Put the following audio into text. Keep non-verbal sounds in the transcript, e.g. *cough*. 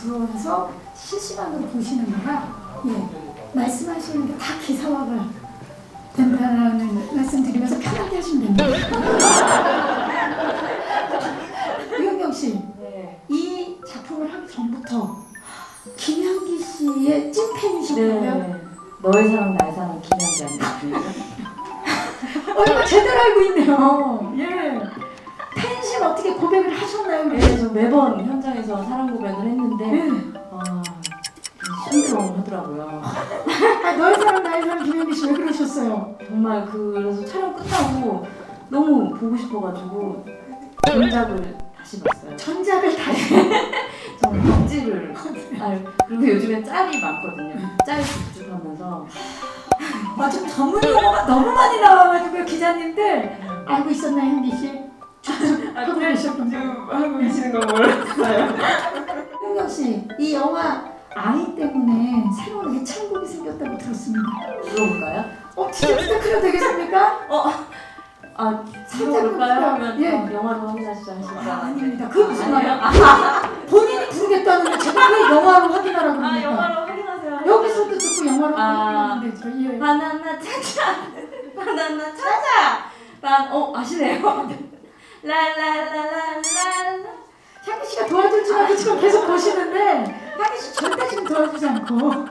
들어와서 실시간으로 보시는 거라 예, 말씀하시는 게 다 기사화가 된다는 말씀드리면서 편하게 하시면 됩니다. *laughs* 유영경 씨, 네. 이 작품을 하기 전부터 김향기 씨의 찐팬이셨고요. 네. 너의 사랑 나의 사랑 김현지 아니었습니까? 어, 이거 제대로 알고 있네요. 예. 팬심 어떻게 고백을 하셨나요? 네, 저 매번 현장에서 사랑 고백을 했는데 네. 아, 힘들어 하더라고요. *laughs* 아, 너의 사랑 나의 사랑 김현기 씨왜 그러셨어요? 정말 그래서 촬영 끝나고 너무 보고 싶어가지고 전작을 다시 봤어요. 전작을 다시 *laughs* 저는 덕질을 아, 그리고 요즘에 짤이 많거든요. 짤 집중하면서 아, 좀 전문 용어가 너무 많이 나와가지고 기자님들 알고 있었나요, 현기 씨? 하고 계시는 거 몰랐어요. 현경 씨, 이 영화 아이 때문에 새로운 애창곡이 생겼다고 들었습니다. 들어볼까요? 어, 진짜 부탁해도 되겠습니까? 아, 살짝 들어볼까요? 볼까요? 하면 예. 어, 영화로 확인하시죠 하실까? 아, 아닙니다. 그게 무슨? 말이야? 본인이 부르겠다는데 제가 왜 영화로 확인하라고 아, 합니까? 영화로 확인하세요. 여기서도 듣고 영화로 아. 확인하는데 저 예. 바나나 찾아 바나나 찾아 난 어 아시네요 랄랄랄랄랄 향기 씨가 도와줄 줄 알고 지금 계속 보시는데 씨 절대 지금 도와주지 않고